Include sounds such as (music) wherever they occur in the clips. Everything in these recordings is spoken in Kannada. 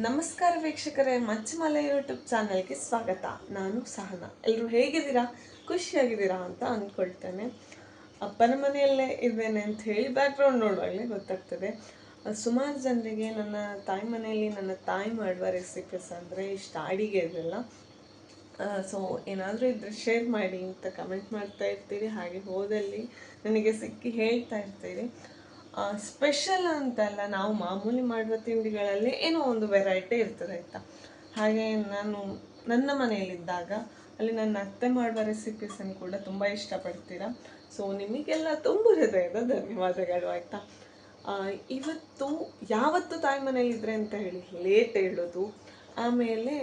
ನಮಸ್ಕಾರ ವೀಕ್ಷಕರೇ, ಮಚ್ಚಮಲೆ ಯೂಟ್ಯೂಬ್ ಚಾನಲ್ಗೆ ಸ್ವಾಗತ. ನಾನು ಸಹನ. ಎಲ್ಲರೂ ಹೇಗಿದ್ದೀರಾ? ಖುಷಿಯಾಗಿದ್ದೀರಾ ಅಂತ ಅಂದ್ಕೊಳ್ತೇನೆ. ಅಪ್ಪನ ಮನೆಯಲ್ಲೇ ಇದ್ದೇನೆ ಅಂತ ಹೇಳಿ ಬ್ಯಾಕ್ಗ್ರೌಂಡ್ ನೋಡುವಾಗಲೇ ಗೊತ್ತಾಗ್ತದೆ. ಸುಮಾರು ಜನರಿಗೆ ನನ್ನ ತಾಯಿ ಮನೆಯಲ್ಲಿ ನನ್ನ ತಾಯಿ ಮಾಡುವ ರೆಸಿಪೀಸ್ ಅಂದರೆ ಇಷ್ಟ. ಅಡಿಗೆ ಇದೆಲ್ಲ. ಸೊ ಏನಾದರೂ ಇದ್ದರೆ ಶೇರ್ ಮಾಡಿ ಅಂತ ಕಮೆಂಟ್ ಮಾಡ್ತಾ ಇರ್ತೀರಿ. ಹಾಗೆ ಹೋದಲ್ಲಿ ನನಗೆ ಸಿಕ್ಕಿ ಹೇಳ್ತಾ ಇರ್ತೀರಿ. ಸ್ಪೆಷಲ್ ಅಂತಲ್ಲ, ನಾವು ಮಾಮೂಲಿ ಮಾಡುವ ತಿಂಡಿಗಳಲ್ಲಿ ಏನೋ ಒಂದು ವೆರೈಟಿ ಇರ್ತದೆ ಆಯಿತಾ? ಹಾಗೆ ನಾನು ನನ್ನ ಮನೆಯಲ್ಲಿದ್ದಾಗ, ಅಲ್ಲಿ ನನ್ನ ಅತ್ತೆ ಮಾಡುವ ರೆಸಿಪೀಸನ್ನು ಕೂಡ ತುಂಬ ಇಷ್ಟಪಡ್ತೀರಾ? ಸೊ ನಿಮಗೆಲ್ಲ ತುಂಬ ಹೃದಯದ ಧನ್ಯವಾದಗಳು ಆಯಿತಾ? ಇವತ್ತು ಯಾವತ್ತು ತಾಯಿ ಮನೆಯಲ್ಲಿದ್ದರೆ ಅಂತ ಹೇಳಿ ಲೇಟ್ ಹೇಳೋದು, ಆಮೇಲೆ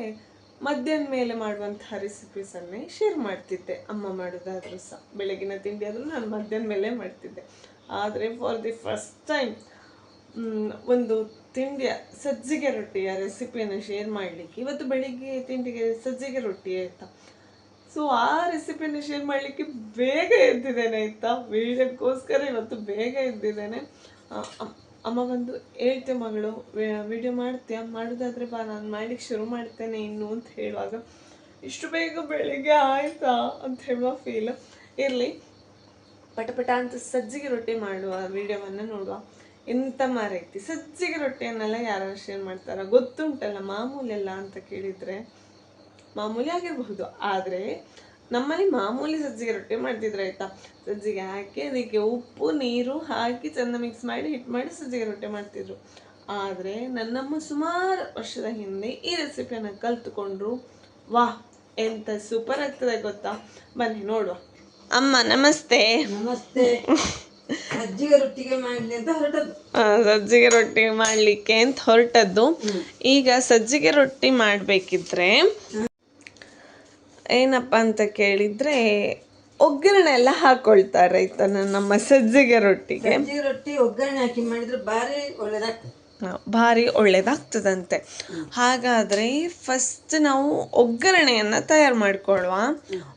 ಮಧ್ಯಾಹ್ನ ಮೇಲೆ ಮಾಡುವಂತಹ ರೆಸಿಪೀಸನ್ನೇ ಶೇರ್ ಮಾಡ್ತಿದ್ದೆ, ಅಮ್ಮ ಮಾಡೋದಾದರೂ ಸಹ. ಬೆಳಗಿನ ತಿಂಡಿ ಆದರೂ ನಾನು ಮಧ್ಯಾಹ್ನ ಮೇಲೆ ಮಾಡ್ತಿದ್ದೆ. ಆದರೆ ಫಾರ್ ದಿ ಫಸ್ಟ್ ಟೈಮ್ ಒಂದು ತಿಂಡಿಯ ಸಜ್ಜಿಗೆ ರೊಟ್ಟಿಯ ರೆಸಿಪಿಯನ್ನು ಶೇರ್ ಮಾಡಲಿಕ್ಕೆ. ಇವತ್ತು ಬೆಳಿಗ್ಗೆ ತಿಂಡಿಗೆ ಸಜ್ಜಿಗೆ ರೊಟ್ಟಿ ಆಯಿತಾ? ಸೊ ಆ ರೆಸಿಪಿಯನ್ನು ಶೇರ್ ಮಾಡಲಿಕ್ಕೆ ಬೇಗ ಎದ್ದಿದ್ದೇನೆ ಆಯಿತಾ? ವೀಡಿಯೋಕ್ಕೋಸ್ಕರ ಇವತ್ತು ಬೇಗ ಎದ್ದಿದ್ದೇನೆ. ಅಮ್ಮ ಬಂದು ಹೇಳ್ತೆ ಮಗಳು ವಿಡಿಯೋ ಮಾಡ್ತೀಯ? ಮಾಡೋದಾದ್ರೆ ಬಾ, ನಾನು ಮಾಡ್ಲಿಕ್ಕೆ ಶುರು ಮಾಡ್ತೇನೆ ಇನ್ನು ಅಂತ ಹೇಳುವಾಗ, ಇಷ್ಟು ಬೇಗ ಬೆಳಿಗ್ಗೆ ಆಯಿತಾ? ಅಂತ ಹೇಳುವ ಫೀಲ್ ಇರಲಿ. ಪಟಪಟ ಅಂತ ಸಜ್ಜಿಗೆ ರೊಟ್ಟಿ ಮಾಡುವ ವಿಡಿಯೋವನ್ನು ನೋಡುವ. ಎಂಥ ಮಾರೈತಿ. ಸಜ್ಜಿಗೆ ರೊಟ್ಟಿಯನ್ನೆಲ್ಲ ಯಾರು ಶೇರ್ ಮಾಡ್ತಾರ ಗೊತ್ತುಂಟಲ್ಲ ಮಾಮೂಲಿ ಅಲ್ಲ ಅಂತ ಕೇಳಿದರೆ ಮಾಮೂಲಿ ಆಗಿರಬಹುದು. ಆದರೆ ನಮ್ಮಲ್ಲಿ ಮಾಮೂಲಿ ಸಜ್ಜಿಗೆ ರೊಟ್ಟಿ ಮಾಡ್ತಿದ್ರು ಆಯಿತಾ? ಸಜ್ಜಿಗೆ ಹಾಕಿ ಅದಕ್ಕೆ ಉಪ್ಪು, ನೀರು ಹಾಕಿ ಚೆಂದ ಮಿಕ್ಸ್ ಮಾಡಿ ಹಿಟ್ಟು ಮಾಡಿ ಸಜ್ಜಿಗೆ ರೊಟ್ಟಿ ಮಾಡ್ತಿದ್ರು. ಆದರೆ ನನ್ನಮ್ಮ ಸುಮಾರು ವರ್ಷದ ಹಿಂದೆ ಈ ರೆಸಿಪಿಯನ್ನು ಕಲ್ತುಕೊಂಡ್ರು. ವಾಹ್, ಎಂತ ಸೂಪರ್ ಆಗ್ತದೆ ಗೊತ್ತಾ? ಬನ್ನಿ ನೋಡುವ. ಅಮ್ಮ ನಮಸ್ತೆ. ನಮಸ್ತೆ. ಸಜ್ಜಿಗೆ ರೊಟ್ಟಿಗೆ ಮಾಡ್ಲಿ ಅಂತ ಹೊರಟದ್ದು. ಸಜ್ಜಿಗೆ ರೊಟ್ಟಿ ಮಾಡಲಿಕ್ಕೆ ಅಂತ ಹೊರಟದ್ದು. ಈಗ ಸಜ್ಜಿಗೆ ರೊಟ್ಟಿ ಮಾಡಬೇಕಿದ್ರೆ ಏನಪ್ಪ ಅಂತ ಕೇಳಿದ್ರೆ ಒಗ್ಗರಣೆ ಎಲ್ಲ ಹಾಕೊಳ್ತಾರೆ ಆಯ್ತಾ ನಮ್ಮ ಸಜ್ಜಿಗೆ ರೊಟ್ಟಿಗೆ? ಸಜ್ಜಿಗೆ ರೊಟ್ಟಿ ಒಗ್ಗರಣೆ ಹಾಕಿ ಮಾಡಿದ್ರೆ ಭಾರಿ ಒಳ್ಳೇದಾಗ್ತದೆ. ಭಾರಿ ಒಳ್ಳೆಯದಾಗ್ತದಂತೆ ಹಾಗಾದರೆ ಫಸ್ಟ್ ನಾವು ಒಗ್ಗರಣೆಯನ್ನು ತಯಾರು ಮಾಡಿಕೊಳ್ಳುವ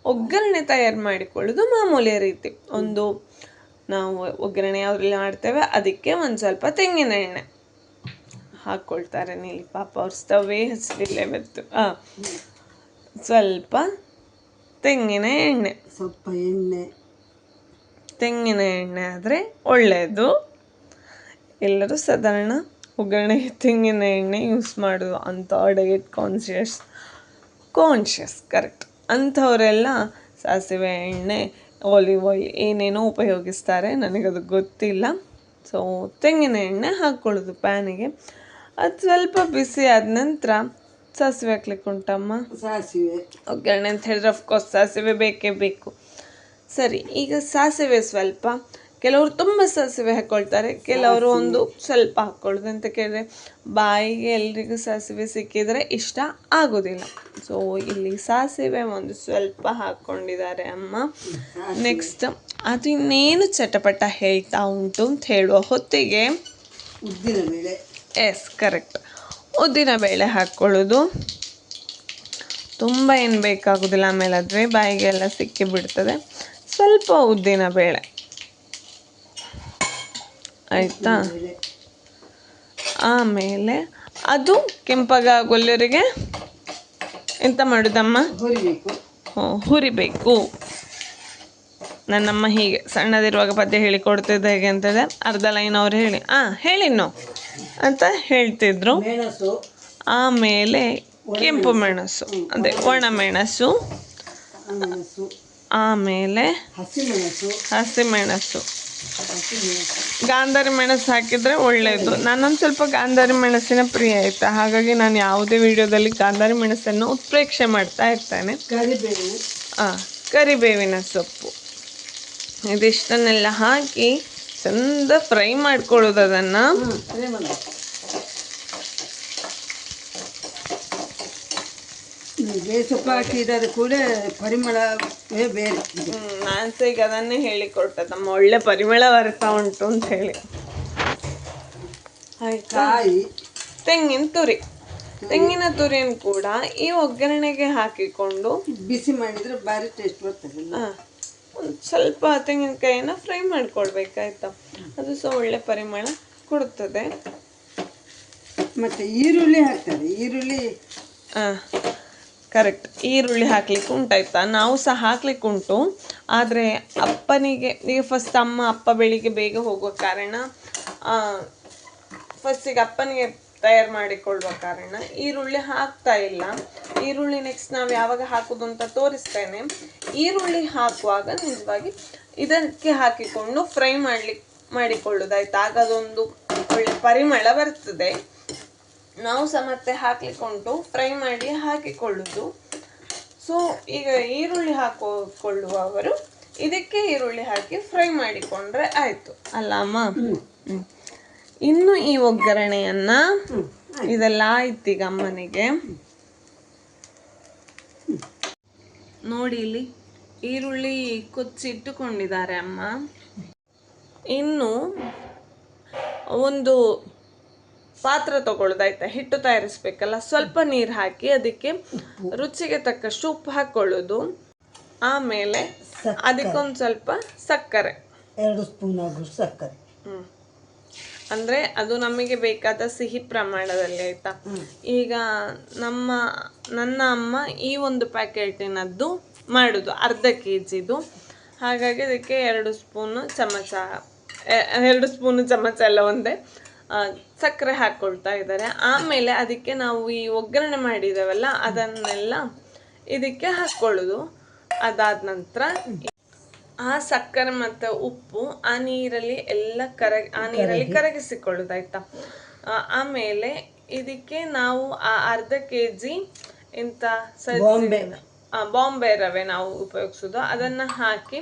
ಒಗ್ಗರಣೆ ತಯಾರು ಮಾಡಿಕೊಳ್ಳೋದು ಮಾಮೂಲಿ ರೀತಿ. ಒಂದು ನಾವು ಒಗ್ಗರಣೆ ಯಾವ್ದ್ರಲ್ಲಿ ಮಾಡ್ತೇವೆ ಅದಕ್ಕೆ ಒಂದು ಸ್ವಲ್ಪ ತೆಂಗಿನ ಎಣ್ಣೆ ಹಾಕ್ಕೊಳ್ತಾರೆ ನೀಲಿ ಪಾಪ ಅವ್ರ ಸ್ಟವೇ ಹಚ್ಚಲಿಲ್ಲ ಇವತ್ತು. ಹಾಂ ಸ್ವಲ್ಪ ತೆಂಗಿನ ಎಣ್ಣೆ. ಸ್ವಲ್ಪ ಎಣ್ಣೆ. ತೆಂಗಿನ ಎಣ್ಣೆ ಆದರೆ ಒಳ್ಳೆಯದು ಎಲ್ಲರೂ ಸಾಧಾರಣ ಒಗ್ಗರಣೆಗೆ ತೆಂಗಿನ ಎಣ್ಣೆ ಯೂಸ್ ಮಾಡೋದು ಅಂಥ ಡಯಟ್ ಕಾನ್ಶಿಯಸ್ ಕಾನ್ಷಿಯಸ್ ಕರೆಕ್ಟ್ ಅಂಥವರೆಲ್ಲ ಸಾಸಿವೆ ಎಣ್ಣೆ ಆಲಿವ್ ಆಯಿಲ್ ಏನೇನೋ ಉಪಯೋಗಿಸ್ತಾರೆ ನನಗದು ಗೊತ್ತಿಲ್ಲ. ಸೊ ತೆಂಗಿನ ಎಣ್ಣೆ ಹಾಕ್ಕೊಳ್ಳೋದು ಪ್ಯಾನಿಗೆ ಅದು ಸ್ವಲ್ಪ ಬಿಸಿ ಆದ ನಂತರ ಸಾಸಿವೆ ಹಾಕ್ಲಿಕ್ಕೆ ಉಂಟಮ್ಮ? ಸಾಸಿವೆ. ಒಗ್ಗರಣೆ ಅಂತ ಹೇಳಿದ್ರೆ ಅಫ್ಕೋರ್ಸ್ ಸಾಸಿವೆ ಬೇಕೇ ಬೇಕು. ಸರಿ ಈಗ ಸಾಸಿವೆ ಸ್ವಲ್ಪ. ಕೆಲವರು ತುಂಬ ಸಾಸಿವೆ ಹಾಕ್ಕೊಳ್ತಾರೆ ಕೆಲವರು ಒಂದು ಸ್ವಲ್ಪ ಹಾಕ್ಕೊಳ್ಳೋದು ಅಂತ ಕೇಳಿದ್ರೆ ಬಾಯಿಗೆ ಎಲ್ರಿಗೂ ಸಾಸಿವೆ ಸಿಕ್ಕಿದರೆ ಇಷ್ಟ ಆಗೋದಿಲ್ಲ ಸೊ ಇಲ್ಲಿ ಸಾಸಿವೆ ಒಂದು ಸ್ವಲ್ಪ ಹಾಕ್ಕೊಂಡಿದ್ದಾರೆ ಅಮ್ಮ ನೆಕ್ಸ್ಟ್ ಅದು ಇನ್ನೇನು ಚಟಪಟ ಹೇಳ್ತಾ ಉಂಟು ಅಂತ ಹೇಳುವ ಹೊತ್ತಿಗೆ ಉದ್ದಿನ ಬೇಳೆ ಎಸ್ ಕರೆಕ್ಟ್ ಉದ್ದಿನ ಬೇಳೆ ಹಾಕ್ಕೊಳ್ಳೋದು ತುಂಬ ಏನು ಬೇಕಾಗೋದಿಲ್ಲ ಆಮೇಲೆ ಅದುವೇ ಬಾಯಿಗೆಲ್ಲ ಸಿಕ್ಕಿಬಿಡ್ತದೆ ಸ್ವಲ್ಪ ಉದ್ದಿನ ಬೇಳೆ ಆಯಿತಾ? ಆಮೇಲೆ ಅದು ಕೆಂಪಗಾಗೊಲ್ಲರಿಗೆ ಎಂತ ಮಾಡೋದಮ್ಮ? ಹುರಿಬೇಕು. ನನ್ನಮ್ಮ ಹೀಗೆ ಸಣ್ಣದಿರುವಾಗ ಪದ್ಯ ಹೇಳಿ ಕೊಡ್ತಿದ್ದೆ ಹೇಗೆ ಅಂತಂದರೆ ಅರ್ಧ ಲೈನ್ ಅವ್ರು ಹೇಳಿ. ಹಾಂ ಹೇಳಿನ್ನು ಅಂತ ಹೇಳ್ತಿದ್ರು. ಆಮೇಲೆ ಕೆಂಪು ಮೆಣಸು. ಅದೇ ಒಣ ಮೆಣಸು. ಆಮೇಲೆ ಹಸಿಮೆಣಸು ಗಾಂಧಾರಿ ಮೆಣಸು ಹಾಕಿದರೆ ಒಳ್ಳೆಯದು ನಾನೊಂದು ಸ್ವಲ್ಪ ಗಾಂಧಾರಿ ಮೆಣಸಿನ ಪ್ರಿಯ ಆಯಿತಾ? ಹಾಗಾಗಿ ನಾನು ಯಾವುದೇ ವಿಡಿಯೋದಲ್ಲಿ ಗಾಂಧಾರಿ ಮೆಣಸನ್ನು ಉತ್ಪ್ರೇಕ್ಷೆ ಮಾಡ್ತಾ ಇರ್ತೇನೆ. ಹಾಂ ಕರಿಬೇವಿನ ಸೊಪ್ಪು. ಇದಿಷ್ಟನ್ನೆಲ್ಲ ಹಾಕಿ ಚಂದ ಫ್ರೈ ಮಾಡ್ಕೊಳ್ಳೋದು ಅದನ್ನು. ಹ್ಞೂ ಅದೇ ಬಂದು ಬೇರೆ ಸೊಪ್ಪು ಹಾಕಿದರೆ ಕೂಡ ಪರಿಮಳವೇ ಬೇರೆ. ನಾನು ಸಹ ಈಗ ಅದನ್ನೇ ಹೇಳಿಕೊಟ್ಟದಮ್ಮ ಒಳ್ಳೆ ಪರಿಮಳ ಬರ್ತಾ ಉಂಟು ಅಂತ ಹೇಳಿ. ಆಯ್ತಾ? ಕಾಯಿ. ತೆಂಗಿನ ತುರಿ. ತೆಂಗಿನ ತುರಿಯನ್ನು ಕೂಡ ಈ ಒಗ್ಗರಣೆಗೆ ಹಾಕಿಕೊಂಡು ಬಿಸಿ ಮಾಡಿದ್ರೆ ಭಾರಿ ಟೇಸ್ಟ್ ಬರ್ತದೆ ಆ, ಒಂದ್ ಸ್ವಲ್ಪ ತೆಂಗಿನಕಾಯಿನ ಫ್ರೈ ಮಾಡ್ಕೊಳ್ಬೇಕಾಯ್ತಾ ಅದು ಸಹ ಒಳ್ಳೆ ಪರಿಮಳ ಕೊಡುತ್ತದೆ ಮತ್ತು ಈರುಳ್ಳಿ ಹಾಕ್ತಾರೆ. ಈರುಳ್ಳಿ ಕರೆಕ್ಟ್ ಈರುಳ್ಳಿ ಹಾಕ್ಲಿಕ್ಕೆ ಉಂಟಾಯ್ತಾ? ನಾವು ಸಹ ಹಾಕ್ಲಿಕ್ಕೆ ಉಂಟು. ಆದರೆ ಅಪ್ಪನಿಗೆ, ಈಗ ಫಸ್ಟ್ ಅಮ್ಮ, ಅಪ್ಪ ಬೆಳಿಗ್ಗೆ ಬೇಗ ಹೋಗುವ ಕಾರಣ ಫಸ್ಟಿಗೆ ಅಪ್ಪನಿಗೆ ತಯಾರು ಮಾಡಿಕೊಳ್ಳುವ ಕಾರಣ ಈರುಳ್ಳಿ ಹಾಕ್ತಾ ಇಲ್ಲ. ಈರುಳ್ಳಿ ನೆಕ್ಸ್ಟ್ ನಾವು ಯಾವಾಗ ಹಾಕೋದು ಅಂತ ತೋರಿಸ್ತೇನೆ. ಈರುಳ್ಳಿ ಹಾಕುವಾಗ ನಿಜವಾಗಿ ಇದಕ್ಕೆ ಹಾಕಿಕೊಂಡು ಫ್ರೈ ಮಾಡ್ಲಿಕ್ಕೆ ಮಾಡಿಕೊಳ್ಳೋದಾಯ್ತು? ಆಗ ಅದೊಂದು ಒಳ್ಳೆ ಪರಿಮಳ ಬರ್ತದೆ. ನಾವು ಸಹ ಮತ್ತೆ ಹಾಕ್ಲಿಕ್ಕೆ ಉಂಟು ಫ್ರೈ ಮಾಡಿ ಹಾಕಿಕೊಳ್ಳುದು. ಸೊ ಈಗ ಈರುಳ್ಳಿ ಹಾಕಿಕೊಳ್ಳುವವರು ಇದಕ್ಕೆ ಈರುಳ್ಳಿ ಹಾಕಿ ಫ್ರೈ ಮಾಡಿಕೊಂಡ್ರೆ ಆಯ್ತು. ಅಲ್ಲಮ್ಮ ಇನ್ನು ಈ ಒಗ್ಗರಣೆಯನ್ನ ಇದೆಲ್ಲ ಆಯ್ತು ಈಗ ಅಮ್ಮನಿಗೆ. ನೋಡಿ ಇಲ್ಲಿ ಈರುಳ್ಳಿ ಕೊಚ್ಚಿಟ್ಟುಕೊಂಡಿದ್ದಾರೆ ಅಮ್ಮ. ಇನ್ನು ಒಂದು ಪಾತ್ರ ತಗೊಳ್ಳೋದಾಯ್ತಾ ಹಿಟ್ಟು ತಯಾರಿಸ್ಬೇಕಲ್ಲ ಸ್ವಲ್ಪ ನೀರು ಹಾಕಿ ಅದಕ್ಕೆ ರುಚಿಗೆ ತಕ್ಕಷ್ಟು ಉಪ್ಪು ಹಾಕ್ಕೊಳ್ಳೋದು ಆಮೇಲೆ ಅದಕ್ಕೊಂದು ಸ್ವಲ್ಪ ಸಕ್ಕರೆ. ಎರಡು ಸ್ಪೂನ್ ಆಗೋಷ್ಟು ಸಕ್ಕರೆ. ಹ್ಮ್. ಅಂದ್ರೆ ಅದು ನಮಗೆ ಬೇಕಾದ ಸಿಹಿ ಪ್ರಮಾಣದಲ್ಲಿ ಆಯ್ತಾ? ಈಗ ನಮ್ಮ ನನ್ನ ಅಮ್ಮ ಈ ಒಂದು ಪ್ಯಾಕೆಟಿನದ್ದು ಮಾಡುದು ಅರ್ಧ ಕೆ ಜಿದು ಹಾಗಾಗಿ ಅದಕ್ಕೆ ಎರಡು ಸ್ಪೂನು ಚಮಚ ಎರಡು ಸ್ಪೂನು ಚಮಚ ಎಲ್ಲ ಒಂದೇ. ಸಕ್ಕರೆ ಹಾಕ್ಕೊಳ್ತಾ ಇದ್ದಾರೆ. ಆಮೇಲೆ ಅದಕ್ಕೆ ನಾವು ಈ ಒಗ್ಗರಣೆ ಮಾಡಿದ್ದೇವಲ್ಲ ಅದನ್ನೆಲ್ಲ ಇದಕ್ಕೆ ಹಾಕ್ಕೊಳ್ಳೋದು ಅದಾದ ನಂತರ ಆ ಸಕ್ಕರೆ ಮತ್ತು ಉಪ್ಪು ಆ ನೀರಲ್ಲಿ ಎಲ್ಲ ಕರ ಆ ನೀರಲ್ಲಿ ಕರಗಿಸಿಕೊಳ್ಳೋದು ಆಯ್ತಾ? ಆಮೇಲೆ ಇದಕ್ಕೆ ನಾವು ಆ ಅರ್ಧ ಕೆ ಜಿ ಇಂಥ ಬಾಂಬೆ ರವೆ ನಾವು ಉಪಯೋಗಿಸೋದು. ಅದನ್ನ ಹಾಕಿ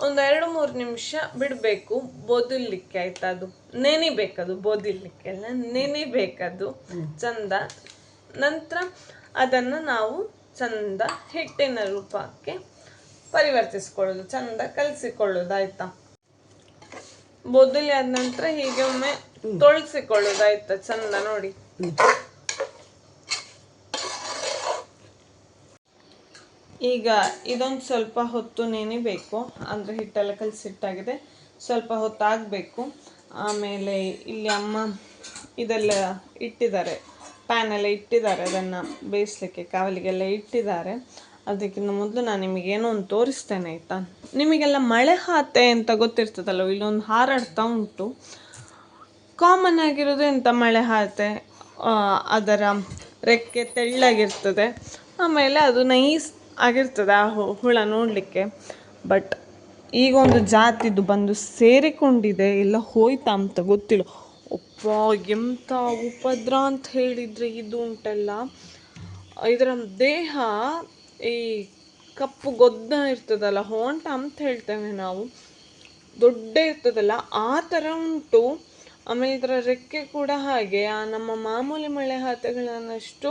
ಒಂದು ಎರಡು ಮೂರು ನಿಮಿಷ ಬಿಡಬೇಕು ಬೋದಿಲಿಕ್ಕೆ ಆಯ್ತಾ ಅದು? ನೆನಿಬೇಕದು ಬೋದಿಲಿಕ್ಕೆ ಅಲ್ಲ? ನೆನಿಬೇಕದು ಚಂದ. ನಂತರ ಅದನ್ನು ನಾವು ಚಂದ ಹಿಟ್ಟಿನ ರೂಪಕ್ಕೆ ಪರಿವರ್ತಿಸ್ಕೊಳ್ಳೋದು ಚಂದ ಕಲಸಿಕೊಳ್ಳೋದು ಆಯ್ತಾ? ಬೊದಲಿ ಆದ ನಂತರ ಹೀಗೆ ಒಮ್ಮೆ ತೊಳ್ಸಿಕೊಳ್ಳೋದು ಆಯ್ತಾ? ಚಂದ ನೋಡಿ. ಈಗ ಇದೊಂದು ಸ್ವಲ್ಪ ಹೊತ್ತು ನೆನಿಬೇಕು ಅಂದರೆ ಹಿಟ್ಟೆಲ್ಲ ಕಲಸಿಟ್ಟಾಗಿದೆ ಸ್ವಲ್ಪ ಹೊತ್ತಾಗಬೇಕು. ಆಮೇಲೆ ಇಲ್ಲಿ ಅಮ್ಮ ಇದೆಲ್ಲ ಇಟ್ಟಿದ್ದಾರೆ. ಪ್ಯಾನೆಲ್ಲ ಇಟ್ಟಿದ್ದಾರೆ. ಅದನ್ನು ಬೇಯಿಸ್ಲಿಕ್ಕೆ ಕಾವಲಿಗೆಲ್ಲ ಇಟ್ಟಿದ್ದಾರೆ. ಅದಕ್ಕಿಂತ ಮೊದಲು ನಾನು ನಿಮಗೇನೋ ಒಂದು ತೋರಿಸ್ತೇನೆ, ಆಯಿತಾ? ನಿಮಗೆಲ್ಲ ಮಳೆ ಹಾತೆ ಅಂತ ಗೊತ್ತಿರ್ತದಲ್ಲ ಇಲ್ಲೊಂದು ಹಾರಾಡ್ತಾ ಉಂಟು. ಕಾಮನ್ ಆಗಿರೋದು ಎಂಥ ಮಳೆ ಹಾತೆ? ಅದರ ರೆಕ್ಕೆ ತೆಳ್ಳಾಗಿರ್ತದೆ. ಆಮೇಲೆ ಅದು ನೈಸ್ ಆಗಿರ್ತದೆ ಆ ಹುಳ ನೋಡಲಿಕ್ಕೆ. ಬಟ್ ಈಗ ಒಂದು ಜಾತಿದು ಬಂದು ಸೇರಿಕೊಂಡಿದೆ, ಇಲ್ಲ ಹೋಯ್ತಾ ಅಂತ ಗೊತ್ತಿಲ್ಲ. ಒಪ್ಪ ಎಂಥ ಉಪದ್ರ ಅಂತ ಹೇಳಿದರೆ ಇದು ಉಂಟಲ್ಲ. ಇದರ ದೇಹ ಈ ಕಪ್ಪು ಗೊದ್ದ ಇರ್ತದಲ್ಲ, ಹೊಂಟ ಅಂತ ಹೇಳ್ತೇವೆ ನಾವು. ದೊಡ್ಡ ಇರ್ತದಲ್ಲ, ಆ ಥರ ಉಂಟು. ಆಮೇಲೆ ಇದರ ರೆಕ್ಕೆ ಕೂಡ ಹಾಗೆ. ಆ ನಮ್ಮ ಮಾಮೂಲಿ ಮಳೆ ಹಾತೆಗಳನ್ನಷ್ಟು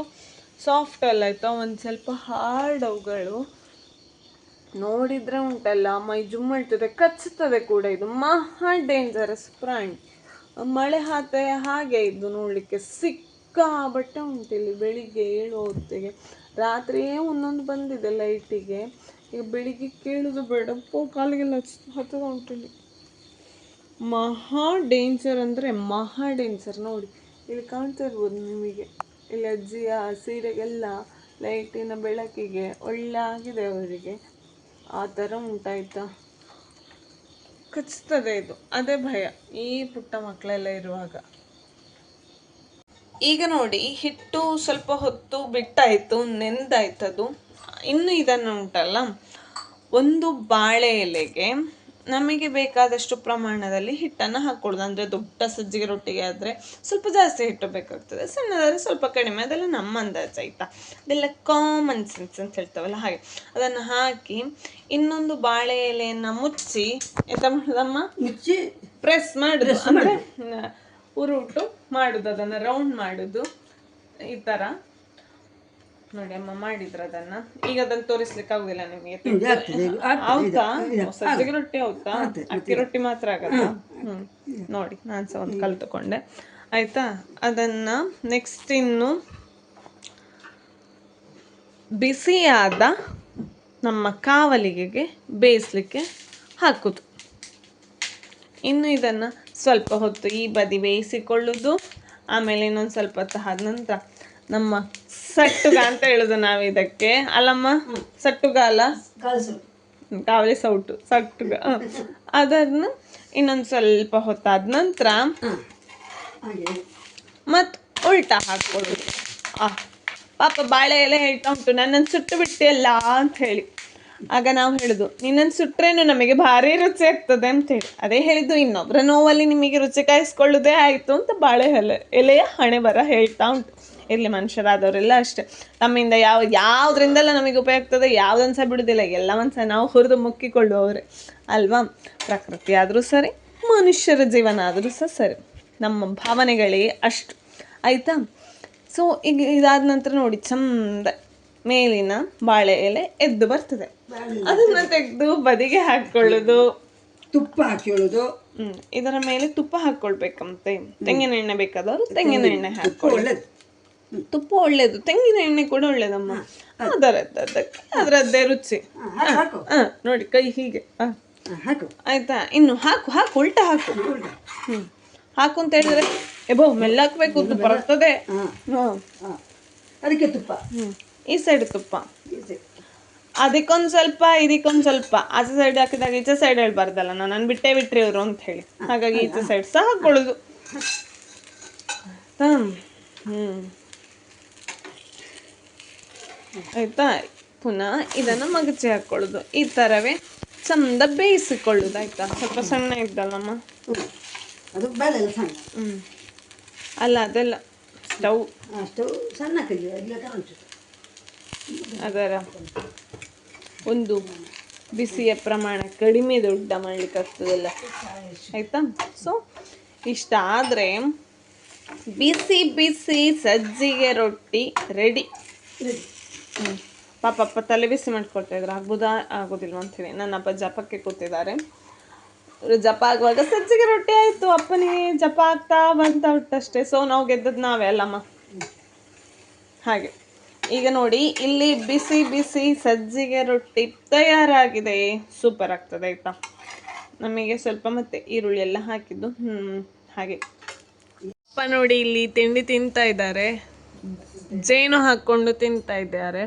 ಸಾಫ್ಟ್ ಅಲ್ಲ ಆಯ್ತಾ? ಒಂದು ಸ್ವಲ್ಪ ಹಾರ್ಡ್ ಅವುಗಳು. ನೋಡಿದ್ರೆ ಉಂಟಲ್ಲ, ಮೈ ಜುಮ್ಮಳ್ತದೆ ಕಚ್ಚುತ್ತದೆ ಕೂಡ ಇದು. ಮಹಾ ಡೇಂಜರಸ್ ಪ್ರಾಣಿ. ಮಳೆ ಹಾತೆ ಹಾಗೆ ಇದು ನೋಡಲಿಕ್ಕೆ ಸಿಕ್ಕಾಬಟ್ಟೆ ಉಂಟಿಲ್ಲಿ ಬೆಳಿಗ್ಗೆ ಏಳು ಹೊತ್ತಿಗೆ. ರಾತ್ರಿಯೇ ಒಂದೊಂದು ಬಂದಿದೆ ಲೈಟಿಗೆ. ಈಗ ಬೆಳಿಗ್ಗೆ ಕೇಳೋದು ಬೇಡ, ಪೋ, ಕಾಲಿಗೆಲ್ಲ ಹತ್ತದ ಉಂಟಿಲ್ಲಿ. ಮಹಾ ಡೇಂಜರ್ ಅಂದರೆ ಮಹಾ ಡೇಂಜರ್ ನೋಡಿ. ಇಲ್ಲಿ ಕಾಣ್ತಾ ಇರ್ಬೋದು ನಿಮಗೆ. ಇಲ್ಲಿ ಅಜ್ಜಿಯ ಸೀರೆಗೆಲ್ಲ ಲೈಟಿನ ಬೆಳಕಿಗೆ ಒಳ್ಳೆ ಆಗಿದೆ ಅವರಿಗೆ. ಆ ಥರ ಉಂಟಾಯ್ತಾ? ಕಚ್ತದೆ ಇದು. ಅದೇ ಭಯ ಈ ಪುಟ್ಟ ಮಕ್ಕಳೆಲ್ಲ ಇರುವಾಗ. ಈಗ ನೋಡಿ, ಹಿಟ್ಟು ಸ್ವಲ್ಪ ಹೊತ್ತು ಬಿಟ್ಟಾಯ್ತು, ನೆಂದಾಯ್ತದು. ಇನ್ನು ಇದನ್ನು ಉಂಟಲ್ಲ, ಒಂದು ಬಾಳೆ ಎಲೆಗೆ ನಮಗೆ ಬೇಕಾದಷ್ಟು ಪ್ರಮಾಣದಲ್ಲಿ ಹಿಟ್ಟನ್ನು ಹಾಕ್ಕೊಳ್ಳೋದು. ಅಂದರೆ ದೊಡ್ಡ ಸಜ್ಜಿಗೆ ರೊಟ್ಟಿಗೆ ಆದರೆ ಸ್ವಲ್ಪ ಜಾಸ್ತಿ ಹಿಟ್ಟು ಬೇಕಾಗ್ತದೆ. ಸಣ್ಣದಾದರೆ ಸ್ವಲ್ಪ ಕಡಿಮೆ. ಅದೆಲ್ಲ ನಮ್ಮ ಅಂದಾಜು ಆಯಿತಾ? ಅದೆಲ್ಲ ಕಾಮನ್ ಸೆನ್ಸ್ ಅಂತ ಹೇಳ್ತಾವಲ್ಲ ಹಾಗೆ. ಅದನ್ನು ಹಾಕಿ ಇನ್ನೊಂದು ಬಾಳೆ ಎಲೆಯನ್ನು ಮುಚ್ಚಿ ಎಂತ ಮಾಡೋದಮ್ಮ? ಮುಚ್ಚಿ ಪ್ರೆಸ್ ಮಾಡಿದ್ರೆ ಅಂದರೆ ಉರುಟು ಮಾಡೋದು. ಅದನ್ನ ರೌಂಡ್ ಮಾಡೋದು. ಈ ತರ. ನೋಡಿ ಅಮ್ಮ ಮಾಡಿದ್ರ ಅದನ್ನ ಈಗ ಅದನ್ನ ತೋರಿಸ್ಲಿಕ್ಕೆ ಆಗುದಿಲ್ಲ ನಿಮಗೆ ಹೌದಾ? ಸಜ್ಜಿಗೆ ರೊಟ್ಟಿ ಹೌದಾ? ಅಕ್ಕಿ ರೊಟ್ಟಿ ಮಾತ್ರ ಆಗಲ್ಲ ಹ್ಮ್. ನೋಡಿ ನಾನು ಸಹ ಒಂದು ಕಲ್ತುಕೊಂಡೆ. ಆಯ್ತಾ? ಅದನ್ನ ನೆಕ್ಸ್ಟ್ ಇನ್ನು ಬಿಸಿಯಾದ ನಮ್ಮ ಕಾವಲಿಗೆಗೆ ಬೇಯಿಸ್ಲಿಕ್ಕೆ ಹಾಕುದು. ಇನ್ನು ಇದನ್ನ ಸ್ವಲ್ಪ ಹೊತ್ತು ಈ ಬದಿ ಬೇಯಿಸಿಕೊಳ್ಳುದು. ಆಮೇಲೆ ಇನ್ನೊಂದು ಸ್ವಲ್ಪ ಹೊತ್ತು ಆದ ನಂತರ ನಮ್ಮ ಸಟ್ಟುಗ ಅಂತ ಹೇಳುದು ನಾವು ಇದಕ್ಕೆ. ಅಲ್ಲಮ್ಮ ಸಟ್ಟುಗ ಅಲ್ಲ? ಕಾವಲಿ ಸೌಟು ಸಟ್ಟುಗ. ಅದನ್ನ ಇನ್ನೊಂದು ಸ್ವಲ್ಪ ಹೊತ್ತಾದ ನಂತರ ಮತ್ತು ಉಲ್ಟಾ ಹಾಕ್ಕೊಳ್ಳೋದು ಆ ಪಾಪ ಬಾಳೆ ಎಲೆ ಹೇಳ್ತಾ ಉಂಟು ನನ್ನನ್ನು ಸುಟ್ಟು ಬಿಟ್ಟಿಯಲ್ಲ ಅಂತ ಹೇಳಿ. ಆಗ ನಾವು ಹೇಳುದು ನಿನ್ನನ್ನು ಸುಟ್ರೇನು ನಮಗೆ ಭಾರಿ ರುಚಿ ಆಗ್ತದೆ ಅಂತ ಹೇಳಿ. ಅದೇ ಹೇಳಿದ್ದು ಇನ್ನೊಬ್ಬರ ನೋವಲ್ಲಿ ನಿಮಗೆ ರುಚಿ ಕಾಯಿಸ್ಕೊಳ್ಳೋದೇ ಆಯಿತು ಅಂತ ಬಾಳೆ ಎಲೆ ಎಲೆಯ ಹಣೆ ಬರ ಹೇಳ್ತಾ ಉಂಟು. ಇರಲಿ ಮನುಷ್ಯರಾದವರೆಲ್ಲ ಅಷ್ಟೇ. ನಮ್ಮಿಂದ ಯಾವ ಯಾವುದರಿಂದಲ್ಲ ನಮಗೆ ಉಪಯುಕ್ತದೆ ಯಾವುದನ್ನು ಸಹ ಎಲ್ಲ ಎಲ್ಲವನ್ನು ಸಹ ನಾವು ಹುರಿದು ಮುಕ್ಕಿಕೊಳ್ಳುವವರೇ. ಅಲ್ವಾ? ಪ್ರಕೃತಿ ಆದರೂ ಸರಿ ಮನುಷ್ಯರ ಜೀವನ ಆದರೂ ಸಹ ಸರಿ. ನಮ್ಮ ಭಾವನೆಗಳೇ ಅಷ್ಟು. ಆಯಿತಾ? ಸೊ ಈಗ ಇದಾದ ನಂತರ ನೋಡಿ ಚಂದ ಮೇಲಿನ ಬಾಳೆ ಎಲೆ ಎದ್ದು ಬರ್ತದೆ. ಅದನ್ನು ತೆಗೆದು ಬದಿಗೆ ಹಾಕ್ಕೊಳ್ಳೋದು. ತುಪ್ಪ ಹಾಕಿಕೊಳ್ಳೋದು. ಹ್ಮ್ ಇದರ ಮೇಲೆ ತುಪ್ಪ ಹಾಕೊಳ್ಬೇಕಂತೆ ತೆಂಗಿನ ಎಣ್ಣೆ ಬೇಕಾದವರು ತೆಂಗಿನ ಎಣ್ಣೆ ಒಳ್ಳೇದು. ತುಪ್ಪ ಒಳ್ಳೇದು ತೆಂಗಿನ ಎಣ್ಣೆ ಕೂಡ ಒಳ್ಳೇದಮ್ಮ. ಅದರದ್ದು ಅದಕ್ಕೆ ಅದರದ್ದೇ ರುಚಿ. ಹಾಂ ನೋಡಿ ಕೈ ಹೀಗೆ ಹಾಕು. ಆಯ್ತಾ? ಇನ್ನು ಹಾಕು ಹಾಕು ಉಲ್ಟಾ ಹಾಕು. ಉಲ್ಟಾ. ಹಾಕು ಅಂತ ಹೇಳಿದ್ರೆ ಎಬೋ ಮೆಲ್ಲಾಕ್ಬೇಕು ತುಪ್ಪ ಬರ್ತದೆ ಹಾಂ. ಹ್ಮ್ ಹಾಂ. ಅದಕ್ಕೆ ತುಪ್ಪ. ಹ್ಞೂ ಈ ಸೈಡ್ ತುಪ್ಪ. ಅದಕ್ಕೊಂದು ಸ್ವಲ್ಪ ಇದಕ್ಕೊಂದು ಸ್ವಲ್ಪ. ಆಚೆ ಸೈಡ್ ಹಾಕಿದಾಗ ಈಚೆ ಸೈಡ್ ಹೇಳ್ಬಾರ್ದಲ್ಲ ನಾನು ನಾನು ಬಿಟ್ಟೇ ಬಿಟ್ರಿ ಇವರು ಅಂತ ಹೇಳಿ. ಹಾಗಾಗಿ ಈಚೆ ಸೈಡ್ ಸಹ ಹಾಕೊಳ್ಳೋದು. ಹ್ಞೂ ಹ್ಮ್. ಆಯ್ತಾ? ಪುನಃ ಇದನ್ನು ಮಗಚಿ ಹಾಕೊಳ್ಳೋದು. ಈ ಥರವೇ ಚಂದ ಬೇಯಿಸಿಕೊಳ್ಳೋದು ಆಯಿತಾ? ಸ್ವಲ್ಪ ಸಣ್ಣ ಇದ್ದಲ್ಲಮ್ಮ? ಹ್ಞೂ ಅದು ಸಣ್ಣ. ಹ್ಮ್. ಅಲ್ಲ ಅದೆಲ್ಲ ಸ್ಟವ್ ಅಷ್ಟು ಸಣ್ಣ ಅದರ ಒಂದು ಬಿಸಿಯ ಪ್ರಮಾಣ ಕಡಿಮೆ ದೊಡ್ಡ ಮಾಡ್ಲಿಕ್ಕೆ ಆಗ್ತದಲ್ಲ ಆಯ್ತಾ? ಸೊ ಇಷ್ಟ ಆದರೆ ಬಿಸಿ ಬಿಸಿ ಸಜ್ಜಿಗೆ ರೊಟ್ಟಿ ರೆಡಿ ಹ್ಞೂ ಪಾಪಪ್ಪ ತಲೆ ಬಿಸಿ ಮಾಡ್ಕೊಳ್ತಾ ಇದ್ರು. ಆಗ್ಬೋದಾ? ಆಗೋದಿಲ್ವ ಅಂತೇಳಿ ನನ್ನ ಅಪ್ಪ ಜಪಕ್ಕೆ ಕೂತಿದ್ದಾರೆ. ಜಪ ಆಗುವಾಗ ಸಜ್ಜಿಗೆ ರೊಟ್ಟಿ ಆಯಿತು. ಅಪ್ಪನಿಗೆ ಜಪ ಆಗ್ತಾ ಬಂತ ಉಂಟಷ್ಟೇ ಸೊ ನಾವು ಗೆದ್ದದ್ದು ನಾವೇ ಅಲ್ಲಮ್ಮ? ಹಾಗೆ. ಈಗ ನೋಡಿ, ಇಲ್ಲಿ ಬಿಸಿ ಬಿಸಿ ಸಜ್ಜಿಗೆ ರೊಟ್ಟಿ ತಯಾರಾಗಿದೆ. ಸೂಪರ್ ಆಗ್ತದೆ, ಆಯ್ತಾ? ನಮಗೆ ಸ್ವಲ್ಪ ಮತ್ತೆ ಈರುಳ್ಳಿ ಎಲ್ಲ ಹಾಕಿದ್ದು. ಹಾಗೆ. ಅಪ್ಪ ನೋಡಿ, ಇಲ್ಲಿ ತಿಂಡಿ ತಿಂತಾ ಇದ್ದಾರೆ. ಜೇನು ಹಾಕ್ಕೊಂಡು ತಿಂತಾ ಇದ್ದಾರೆ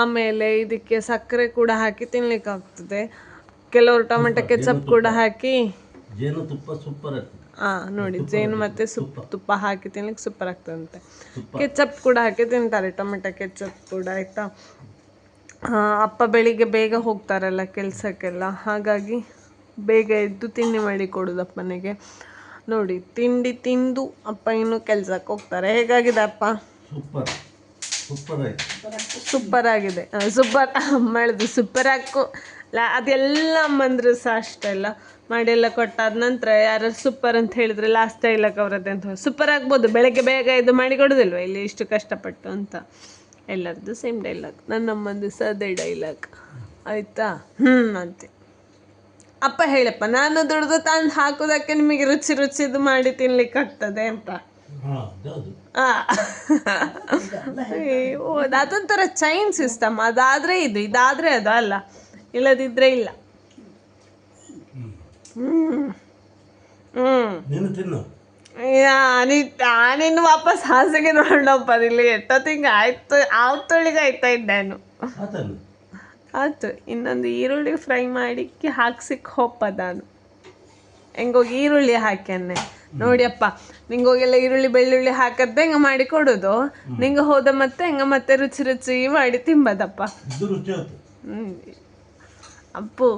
ಆಮೇಲೆ ಇದಕ್ಕೆ ಸಕ್ಕರೆ ಕೂಡ ಹಾಕಿ ತಿನ್ಲಿಕ್ಕೆ ಆಗ್ತದೆ. ಕೆಲವರು ಟೊಮೆಟೊ ಕೆಚಪ್ ಕೂಡ ಹಾಕಿ ಹಾ ನೋಡಿ ಜೇನು ಮತ್ತೆ ಸುಪ್ ತುಪ್ಪ. ಹಾಕಿ ತಿನ್ಲಿಕ್ಕೆ ಸೂಪರ್ ಆಗ್ತದಂತೆ. ಕೆಚಪ್ ಕೂಡ ಹಾಕಿ ತಿಂತಾರೆ ಟೊಮೆಟೊ ಕೆಚಪ್ ಕೂಡ ಆಯ್ತಾ? ಅಪ್ಪ ಬೆಳಿಗ್ಗೆ ಬೇಗ ಹೋಗ್ತಾರಲ್ಲ ಕೆಲಸಕ್ಕೆಲ್ಲ. ಹಾಗಾಗಿ ಬೇಗ ಎದ್ದು ತಿಂಡಿ ಮಾಡಿ ಕೊಡೋದು ಅಪ್ಪನಿಗೆ ನೋಡಿ ತಿಂಡಿ ತಿಂದು ಅಪ್ಪ ಇನ್ನು ಕೆಲ್ಸಕ್ಕೆ ಹೋಗ್ತಾರೆ. ಹೇಗಾಗಿದೆ ಅಪ್ಪ ಸೂಪರ್. ಸೂಪರ್ ಆಯ್ತು. ಸೂಪರ್ ಆಗಿದೆ. ಸೂಪರ್. ಮಾಡಿದ್ದು ಸೂಪರ್ ಹಾಕು. ಲಾ ಅದೆಲ್ಲ ಅಮ್ಮಂದ್ರು ಸಹ ಅಷ್ಟೇ ಅಲ್ಲ. ಮಾಡಿ ಎಲ್ಲ ಕೊಟ್ಟಾದ ನಂತರ ಯಾರು ಸೂಪರ್ ಅಂತ ಹೇಳಿದ್ರೆ ಲಾಸ್ಟ್ ಡೈಲಾಗ್ ಅವರದ್ದೆ ಅಂತ ಸೂಪರ್ ಆಗ್ಬೋದು. ಬೆಳಗ್ಗೆ ಬೇಗ ಇದು ಮಾಡಿ ಕೊಡೋದಿಲ್ವ? ಇಲ್ಲಿ ಇಷ್ಟು ಕಷ್ಟಪಟ್ಟು ಅಂತ. ಎಲ್ಲರದ್ದು ಸೇಮ್ ಡೈಲಾಗ್ ನನ್ನ ಅಮ್ಮಂದು ಸಹ ಅದೇ ಡೈಲಾಗ್ ಆಯಿತಾ? ಹ್ಞೂ ಅಂತೆ. ಅಪ್ಪ ಹೇಳಪ್ಪ ನಾನು ದುಡ್ದು ತಂದು ಹಾಕೋದಕ್ಕೆ ನಿಮಗೆ ರುಚಿ ರುಚಿದು ಮಾಡಿ ತಿನ್ಲಿಕ್ಕೆ ಆಗ್ತದೆ ಅಂತ ಅದೊಂಥರ ಚೈನ್ ಸಿಸ್ಟಮ್ ಅದಾದ್ರೆ ಇದು ಇದಾದ್ರೆ ಅದು ಅಲ್ಲ ಇಲ್ಲದಿದ್ರೆ ಇಲ್ಲ. ಹ್ಮ್ ಹ್ಮ್. ನೀನು ತಿನ್ನು. ನಾನಿನ್ನು ವಾಪಸ್ ಹಾಸಿಗೆ ನೋಡಪ್ಪ ಇಲ್ಲಿ ಎಷ್ಟೊತ್ತಿಗೆ ಆಯ್ತು ಆವತ್ತೊಳಿಗೆ ಆಯ್ತಾ ಇದ್ದೇನು ಆಯ್ತು ಇನ್ನೊಂದು ಈರುಳ್ಳಿ ಫ್ರೈ ಮಾಡಿಕ್ಕೆ ಹಾಕ್ಸಿಕ್ ಹೋಗ್ಪದ ನಾನು ಹೆಂಗೋಗಿ ಈರುಳ್ಳಿ ಹಾಕ್ಯಾನೆ ನೋಡಿಯಪ್ಪ ನಿಂಗೋಗೆಲ್ಲ ಈರುಳ್ಳಿ ಬೆಳ್ಳುಳ್ಳಿ ಹಾಕದ್ದೆ ಹೆಂಗ ಮಾಡಿ ಕೊಡೋದು? ನಿಂಗೆ ಹೋದ ಮತ್ತೆ ಹೆಂಗ ಮತ್ತೆ ರುಚಿ ರುಚಿ ಮಾಡಿ ತಿಂಬದಪ್ಪ. ಅಪ್ಪು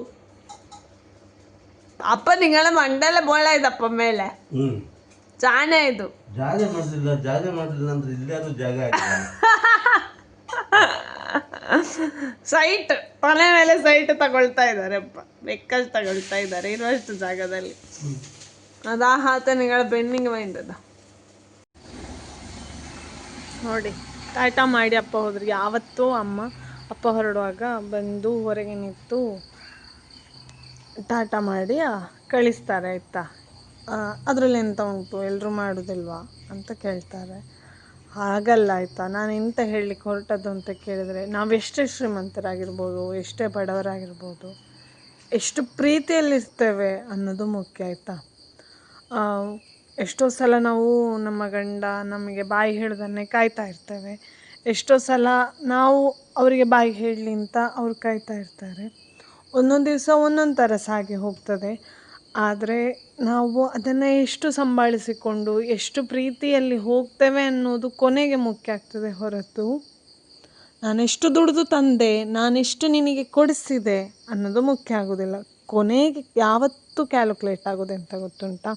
ಅಪ್ಪ ನಿಂಗಳ ಮಂಡಲ ಬೋಳ ಇದಪ್ಪ ಮೇಲೆ. ಚಾಣೆ ಇದು. ಜಾಗ ಮಾಡಲಿಲ್ಲ ಜಾಗ ಮಾಡಲಿಲ್ಲ ಅಂದ್ರೆ ಇಲ್ಲಾದ್ರೂ ಜಾಗ (laughs) ಸೈಟ್ ಮನೆ ಮೇಲೆ ಸೈಟ್ ತಗೊಳ್ತಾ ಇದ್ದಾರೆ ಅಪ್ಪ. ಬೆಕ್ಕಲ್ಲಿ ತಗೊಳ್ತಾ ಇದ್ದಾರೆ ಇರುವಷ್ಟು ಜಾಗದಲ್ಲಿ. ಅದಾ ಹಾತನಿಗಳ ಬೆನ್ನಿಗೆ ಅದ ನೋಡಿ ಟಾಟಾ ಮಾಡಿ ಅಪ್ಪ ಹೋದ್ರು. ಯಾವತ್ತು ಅಮ್ಮ ಅಪ್ಪ ಹೊರಡುವಾಗ ಬಂದು ಹೊರಗೆ ನಿಂತು ಟಾಟಾ ಮಾಡಿ ಕಳಿಸ್ತಾರೆ ಆಯ್ತಾ? ಅದರಲ್ಲಿ ಎಂತ ಉಂಟು? ಎಲ್ಲರೂ ಮಾಡೋದಿಲ್ವಾ? ಅಂತ ಕೇಳ್ತಾರೆ. ಹಾಗಲ್ಲ ಆಯಿತಾ? ನಾನು ಎಂತ ಹೇಳ್ಲಿಕ್ಕೆ ಹೊರಟದ್ದು ಅಂತ ಕೇಳಿದರೆ ನಾವೆಷ್ಟೇ ಶ್ರೀಮಂತರಾಗಿರ್ಬೋದು, ಎಷ್ಟೇ ಬಡವರಾಗಿರ್ಬೋದು, ಎಷ್ಟು ಪ್ರೀತಿಯಲ್ಲಿರ್ತೇವೆ ಅನ್ನೋದು ಮುಖ್ಯ ಆಯಿತಾ? ಎಷ್ಟೋ ಸಲ ನಾವು ನಮ್ಮ ಗಂಡ ನಮಗೆ ಬಾಯಿ ಹೇಳ್ದನ್ನೇ ಕಾಯ್ತಾ ಇರ್ತೇವೆ. ಎಷ್ಟೋ ಸಲ ನಾವು ಅವರಿಗೆ ಬಾಯಿ ಹೇಳಲಿ ಅಂತ ಅವ್ರು ಕಾಯ್ತಾ ಇರ್ತಾರೆ. ಒಂದೊಂದು ದಿವಸ ಒಂದೊಂದು ಥರ ಸಾಗಿ ಹೋಗ್ತದೆ. ಆದರೆ ನಾವು ಅದನ್ನು ಎಷ್ಟು ಸಂಭಾಳಿಸಿಕೊಂಡು ಎಷ್ಟು ಪ್ರೀತಿಯಲ್ಲಿ ಹೋಗ್ತೇವೆ ಅನ್ನೋದು ಕೊನೆಗೆ ಮುಖ್ಯ ಆಗ್ತದೆ ಹೊರತು, ನಾನೆಷ್ಟು ದುಡಿದು ತಂದೆ, ನಾನೆಷ್ಟು ನಿನಗೆ ಕೊಡಿಸಿದೆ ಅನ್ನೋದು ಮುಖ್ಯ ಆಗೋದಿಲ್ಲ. ಕೊನೆಗೆ ಯಾವತ್ತೂ ಕ್ಯಾಲ್ಕುಲೇಟ್ ಆಗೋದು ಅಂತ ಗೊತ್ತುಂಟಾ?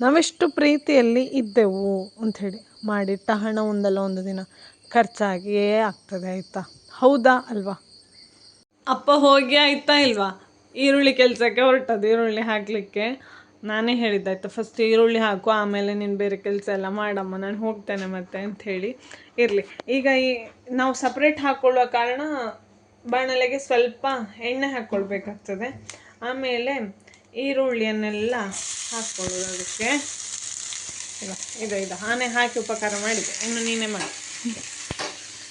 ನಾವೆಷ್ಟು ಪ್ರೀತಿಯಲ್ಲಿ ಇದ್ದೆವು ಅಂಥೇಳಿ ಮಾಡಿಟ್ಟ ಹಣ ಒಂದಲ್ಲ ಒಂದು ದಿನ ಖರ್ಚಾಗಿಯೇ ಆಗ್ತದೆ ಆಯಿತಾ? ಹೌದಾ ಅಲ್ವಾ? ಅಪ್ಪ ಹೋಗಿ ಆಯ್ತಾ ಇಲ್ವಾ? ಈರುಳ್ಳಿ ಕೆಲಸಕ್ಕೆ ಹೊರಟದ್ದು, ಈರುಳ್ಳಿ ಹಾಕಲಿಕ್ಕೆ. ನಾನೇ ಹೇಳಿದ್ದಾಯ್ತು ಫಸ್ಟ್ ಈರುಳ್ಳಿ ಹಾಕು, ಆಮೇಲೆ ನೀನು ಬೇರೆ ಕೆಲಸ ಎಲ್ಲ ಮಾಡಮ್ಮ, ನಾನು ಹೋಗ್ತೇನೆ ಮತ್ತೆ ಅಂಥೇಳಿ. ಇರಲಿ. ಈಗ ಈ, ನಾವು ಸಪ್ರೇಟ್ ಹಾಕ್ಕೊಳ್ಳುವ ಕಾರಣ ಬಾಣಲೆಗೆ ಸ್ವಲ್ಪ ಎಣ್ಣೆ ಹಾಕ್ಕೊಳ್ಬೇಕಾಗ್ತದೆ ಆಮೇಲೆ ಈರುಳ್ಳಿಯನ್ನೆಲ್ಲ ಹಾಕ್ಕೊಳ್ಳೋದು ಅದಕ್ಕೆ. ಇದು ಇದು, ಆನೆ ಹಾಕಿ ಉಪಕಾರ ಮಾಡಿದೆ. ಇನ್ನು ನೀನೇ ಮಾಡಿ.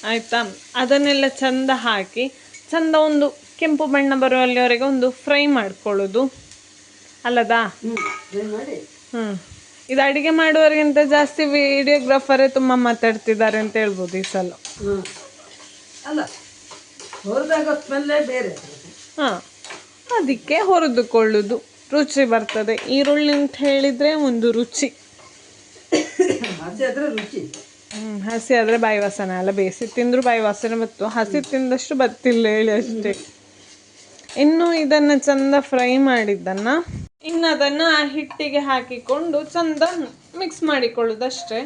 ಆಯಿತಾ? ಅದನ್ನೆಲ್ಲ ಚಂದ ಹಾಕಿ, ಚಂದ ಒಂದು ಕೆಂಪು ಬಣ್ಣ ಬರುವಲ್ಲಿವರೆಗೆ ಒಂದು ಫ್ರೈ ಮಾಡ್ಕೊಳ್ಳೋದು. ಅಲ್ಲದಾ? ಹ್ಞೂ ಹ್ಞೂ ಇದು ಅಡುಗೆ ಮಾಡುವವರಿಗಿಂತ ಜಾಸ್ತಿ ವಿಡಿಯೋಗ್ರಾಫರೇ ತುಂಬ ಮಾತಾಡ್ತಿದ್ದಾರೆ ಅಂತ ಹೇಳ್ಬೋದು ಈ ಸಲ. ಹ್ಞೂ ಹಾಂ. ಅದಕ್ಕೆ ಹೊರದುಕೊಳ್ಳೋದು. ರುಚಿ ಬರ್ತದೆ. ಈರುಳ್ಳಿ ಅಂತ ಹೇಳಿದರೆ ಒಂದು ರುಚಿ. ಹ್ಮ್, ಹಸಿ ಆದರೆ ಬಾಯಿ ವಾಸನೆ. ಅಲ್ಲ ಬೇಯಿಸಿ ತಿಂದರೂ ಬಾಯಿ ವಾಸನೆ ಬತ್ತು. ಹಸಿ ತಿಂದಷ್ಟು ಬತ್ತಿಲ್ಲ ಹೇಳಿ ಅಷ್ಟೇ. ಇನ್ನು ಇದನ್ನು ಚಂದ ಫ್ರೈ ಮಾಡಿದ್ದನ್ನು ಇನ್ನು ಅದನ್ನು ಆ ಹಿಟ್ಟಿಗೆ ಹಾಕಿಕೊಂಡು ಚಂದ ಮಿಕ್ಸ್ ಮಾಡಿಕೊಳ್ಳೋದಷ್ಟೇ.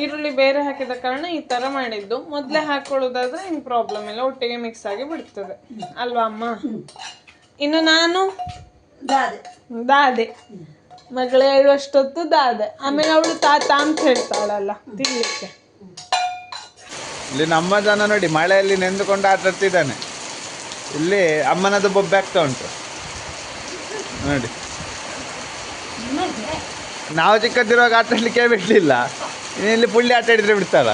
ಈರುಳ್ಳಿ ಬೇರೆ ಹಾಕಿದ ಕಾರಣ ಈ ಥರ ಮಾಡಿದ್ದು. ಮೊದಲೇ ಹಾಕೊಳ್ಳೋದಾದ್ರೆ ಇನ್ನು ಪ್ರಾಬ್ಲಮ್ ಇಲ್ಲ ಒಟ್ಟಿಗೆ ಮಿಕ್ಸ್ ಆಗಿ ಬಿಡ್ತದೆ. ಅಲ್ವಾ ಅಮ್ಮ? ಇನ್ನು ನಾನು ದಾದೆ. ದಾದೆ. ಮಗಳು ಹೇಳುವಷ್ಟೊತ್ತು ದಾದೆ. ಆಮೇಲೆ ಅವಳು ತಾತ ಅಂತ ಹೇಳ್ತಾಳಲ್ಲ ತಿನ್ಲಿಕ್ಕೆ. ಇಲ್ಲಿ ನಮ್ಮ ಜನ ನೋಡಿ ಮಳೆಯಲ್ಲಿ ನೆಂದುಕೊಂಡು ಆಟ ಆಡ್ತಿದ್ದಾನೆ. ಇಲ್ಲಿ ಅಮ್ಮನದು ಬೊಬ್ಬೆ ಆಗ್ತಾ ಉಂಟು. ನೋಡಿ. ನಾವು ಚಿಕ್ಕದಿರುವಾಗ ಆಟ ಆಡ್ಲಿಕ್ಕೆ ಬಿಡ್ಲಿಲ್ಲ ಇಲ್ಲಿ ಪುಳ್ಳಿ ಆಟ ಆಡಿದ್ರೆ ಬಿಡ್ತಾರ?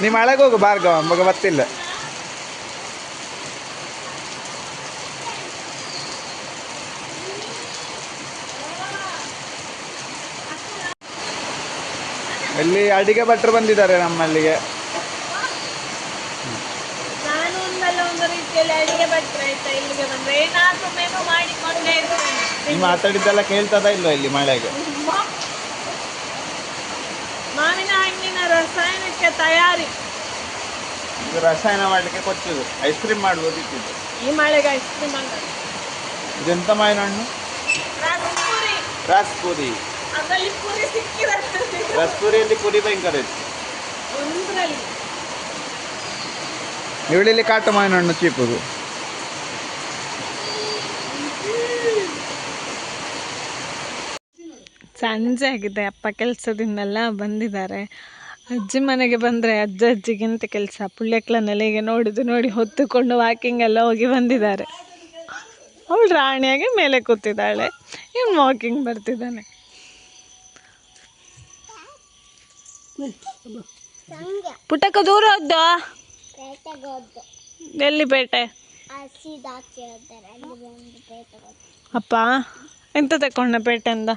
ನೀ ಮಳೆಗೆ ಹೋಗು ಭಾರ್ಗವ ಮಗ ಗೊತ್ತಿಲ್ಲ ಇಲ್ಲಿ ಅಡಿಗೆ ಭಟ್ರು ಬಂದಿದ್ದಾರೆ ನಮ್ಮಲ್ಲಿಗೆ. ಮಾತಾಡಿದ್ದೆಲ್ಲ ಕೇಳ್ತದ ಇಲ್ಲ ಇಲ್ಲಿ ಮಳೆಗೆ ಮಾವಿನ ಹಣ್ಣಿನ ರಸಾಯನಕ್ಕೆ ತಯಾರಿ. ಇದು ರಸಾಯನ ಮಾಡಲಿಕ್ಕೆ ಕೊಚ್ಚುದು ಐಸ್ ಕ್ರೀಮ್ ಮಾಡ್ಬೋದಿತ್ತು ಈ ಮಳೆಗೆ ಐಸ್ ಕ್ರೀಮ್ ಅಲ್ಲ ಇದೆಂತ ಮಾವಿನ ಹಣ್ಣು? ರಸ್ಪುರಿ. ರಸ್ಪುರಿ. ಅದರಲ್ಲಿ ಪುರಿ ಸಿಕ್ಕಿರತ್ತೆ ರಸ್ಪುರಿಯಲ್ಲಿ ಪುರಿ ಭಯಂಕರ ಇತ್ತು. ಒಂದ್ರಲ್ಲಿ. ಇವಳಿಲ್ಲಿ ಕಾಟು ಮಾವಿನ ಹಣ್ಣು ಚೀಪುದು. ಸಂಜೆ ಆಗಿದೆ. ಅಪ್ಪ ಕೆಲಸದಿಂದೆಲ್ಲ ಬಂದಿದ್ದಾರೆ. ಅಜ್ಜಿ ಮನೆಗೆ ಬಂದರೆ ಅಜ್ಜ ಅಜ್ಜಿಗಿಂತ ಕೆಲಸ ಪುಳ್ಯಕ್ಲ ನೆಲೆಗೆ ನೋಡಿದು ನೋಡಿ ಹೊತ್ತುಕೊಂಡು ವಾಕಿಂಗ್ ಎಲ್ಲ ಹೋಗಿ ಬಂದಿದ್ದಾರೆ. ಅವಳು ರಾಣಿಯಾಗಿ ಮೇಲೆ ಕೂತಿದ್ದಾಳೆ, ಇವನು ವಾಕಿಂಗ್ ಬರ್ತಿದ್ದಾನೆ. ಪುಟಕ ದೂರ ಹೋದ್ದು? ಎಲ್ಲಿ ಪೇಟೆ? ಅಪ್ಪ, ಎಂತ ತಕೊಂಡ ಪೇಟೆಯಿಂದ?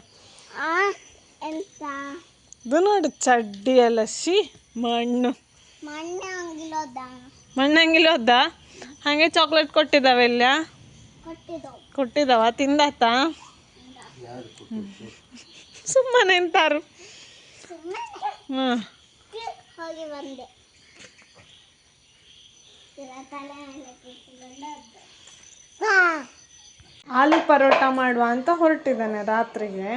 ಇದು ನೋಡಿ ಚಡ್ಡಿ ಎಲ್ಲ ಶಿ ಮಣ್ಣು. ಮಣ್ಣೆ ಅಂಗಿಲೋದ ಮಣ್ಣಂಗಿಲ್ಲ ಹೋದ ಹಾಗೆ ಚಾಕ್ಲೇಟ್ ಕೊಟ್ಟಿದ್ದಾವೆ. ಇಲ್ಲ ಕೊಟ್ಟಿದ್ದವು ತಿಂದಾತ ಸುಮ್ಮನೆ ಎಂತಾರು ಆಲೂ ಪರೋಟ ಮಾಡುವ ಅಂತ ಹೊರಟಿದ್ದಾನೆ ರಾತ್ರಿಗೆ.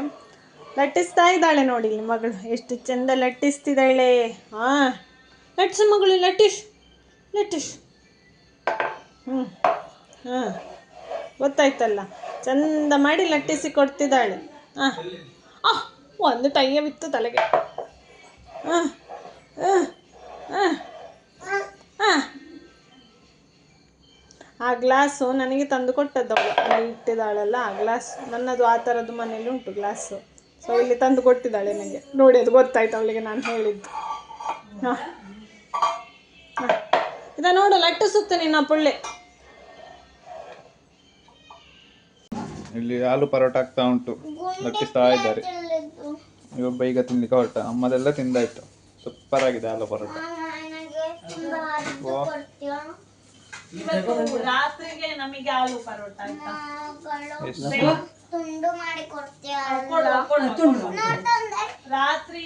ಲಟ್ಟಿಸ್ತಾ ಇದ್ದಾಳೆ ನೋಡಿ ಮಗಳು. ಎಷ್ಟು ಚೆಂದ ಲಟ್ಟಿಸ್ತಿದ್ದಾಳೆ. ಹಾಂ ಲಟ್ಟಿಸು ಮಗಳು, ಲಟ್ಟಿಸ್ ಲಟ್ಟಿಸ್. ಹ್ಞೂ ಹಾಂ, ಗೊತ್ತಾಯ್ತಲ್ಲ. ಚಂದ ಮಾಡಿ ಲಟ್ಟಿಸಿ ಕೊಡ್ತಿದ್ದಾಳೆ. ಹಾಂ ಆ, ಒಂದು ಟೈಯ ಬಿತ್ತು ತಲೆಗೆ. ಹಾಂ ಹಾಂ ಹಾಂ ಹಾಂ ಆ ಗ್ಲಾಸು ನನಗೆ ತಂದು ಕೊಟ್ಟದ್ದು ಇಟ್ಟಿದ್ದಾಳಲ್ಲ ಆ ಗ್ಲಾಸ್. ನನ್ನದು ಆ ಥರದ್ದು ಮನೇಲಿ ಉಂಟು ಗ್ಲಾಸು. ಸೊ ಇಲ್ಲಿ ತಂದು ಕೊಟ್ಟಿದ್ದಾಳೆ ನನಗೆ ನೋಡಿ ಅದು ಗೊತ್ತಾಯ್ತು ಅವಳಿಗೆ ನಾನು ಹೇಳಿದ್ದು. ಹಾಂ. ಇದ ನೋಡು ಲಟ್ಟಿಸುತ್ತೆ ನಿನ್ನ ಪುಳ್ಳೆ. ಇಲ್ಲಿ ಆಲೂ ಪರೋಟ ಆಗ್ತಾ ಉಂಟು. ಲಟ್ಟಿಸ್ತಾ ಇದ್ದಾರೆ. ಇವೊಬ್ಬ ಈಗ ತಿನ್ಲಿಕ್ಕೆ ಹೊರಟ. ಅಮ್ಮದೆಲ್ಲ ತಿಂದಾಯ್ತು. ಸೂಪರ್ ಆಗಿದೆ ಆಲೂ ಪರೋಟ. ನನಗೆ ತುಂಬ ಅರ್ಧ ಕೊಡ್ತೀಯಾ ಇವತ್ತು ರಾತ್ರಿಗೆ ನಮಗೆ ಆಲೂ ಪರೋಟ ಆಯ್ತಾ? ತುಂಡು ಮಾಡಿ ಕೊಡ್ತೀಯಾ ರಾತ್ರಿ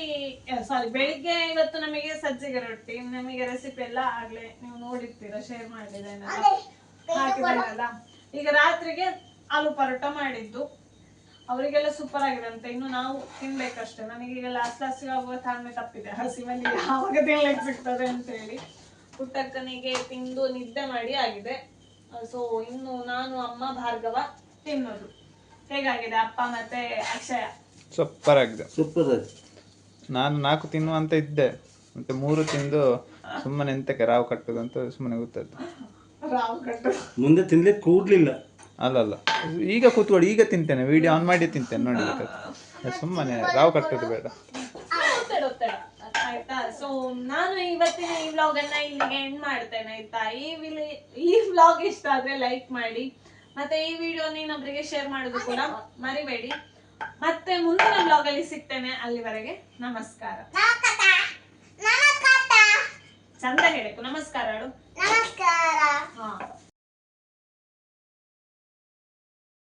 ಸಾರಿ ಬೆಳಿಗ್ಗೆ ಇವತ್ತು ನಮಗೆ ಸಜ್ಜಿಗೆ ರೊಟ್ಟಿ ನಮಗೆ ರೆಸಿಪಿ ಎಲ್ಲ ಆಗ್ಲೇ ನೀವು ನೋಡಿರ್ತೀರಾ ಶೇರ್ ಮಾಡಿದ್ದೇನೆ ಹಾಕಿದ್ದೇನಲ್ಲ ಈಗ ರಾತ್ರಿಗೆ ಆಲೂ ಪರೋಟ ಮಾಡಿದ್ದು. ಅವರಿಗೆಲ್ಲ ಸೂಪರ್ ಆಗಿದೆ ಅಂತ ಇನ್ನು ನಾವು ತಿನ್ಬೇಕಷ್ಟೇ. ನನಗೆ ಈಗ ಲಾಸ್ಟ್ ಲಾಸ್ಟ್ ಆಗುವ ತಾಳ್ಮೆ ತಪ್ಪಿದೆ. ಹಸಿವಲ್ಲಿ ಯಾವಾಗ ತಿನ್ಲಿಕ್ಕೆ ಸಿಗ್ತದೆ ಅಂತ ಹೇಳಿ. ಪುಟ್ಟಕ್ಕನಿಗೆ ತಿಂದು ನಿದ್ದೆ ಮಾಡಿ ಆಗಿದೆ. ಸೊ ಇನ್ನು ನಾನು ಅಮ್ಮ ಭಾರ್ಗವ ತಿನ್ನೋದು. ಹೇಗಾಗಿದೆ? ಅಪ್ಪ ಮತ್ತೆ ಅಕ್ಷಯ? ಸೂಪರ್ ಆಗಿದೆ ಸೂಪರ್. ನಾನು ನಾಲ್ಕು ತಿನ್ನುವಂತ ಇದ್ದೆ. ಮತ್ತೆ ಮೂರು ತಿಂದು ಸುಮ್ಮನೆ ಎಂತಕ್ಕೆ ರಾವ್ ಕಟ್ಟುದು ಅಂತ ಸುಮ್ಮನೆ ಗೊತ್ತದ್ದು ರಾವ್ ಕಟ್ಟು ಮುಂದೆ ತಿನ್ಲಿಕ್ಕೆ ಕೂಡ್ಲಿಲ್ಲ. ಅಲ್ಲ ಈಗ ಕೂತ್ಕೊಳ್ಳಿ ಈಗ ತಿಂತೇನೆ. ವಿಡಿಯೋ ಆನ್ ಮಾಡಿ ತಿಂತೇನೆ ನೋಡಿ ಬೇಕಾದ್ರೆ. ಸುಮ್ಮನೆ ರಾವ್ ಕಟ್ಟುದು ಬೇಡ. ಒತ್ತಡ ಒತ್ತಡ. ಆಯ್ತಾ? ಸೊ ನಾನು ಇವತ್ತಿನ ಈ ವ್ಲಾಗ್ ಅನ್ನ ಇಲ್ಲಿಗೆ ಎಂಡ್ ಮಾಡ್ತೇನೆ ಆಯ್ತಾ? ಈ ವಿಲಿ ಈ ವ್ಲಾಗ್ ಇಷ್ಟ ಆದ್ರೆ ಲೈಕ್ ಮಾಡಿ. ಮತ್ತೆ ಈ ವಿಡಿಯೋ ಇನ್ನೊಬ್ರಿಗೆ ಶೇರ್ ಮಾಡೋದು ಕೂಡ ಮರಿಬೇಡಿ. ಮತ್ತೆ ಮುಂದಿನ ಬ್ಲಾಗ್ ಅಲ್ಲಿ ಸಿಗ್ತೇನೆ ಅಲ್ಲಿವರೆಗೆ. ನಮಸ್ಕಾರ. ಚಂದ ಹೇಳಬೇಕು. ನಮಸ್ಕಾರ ನಮಸ್ಕಾರ. ಹಾ.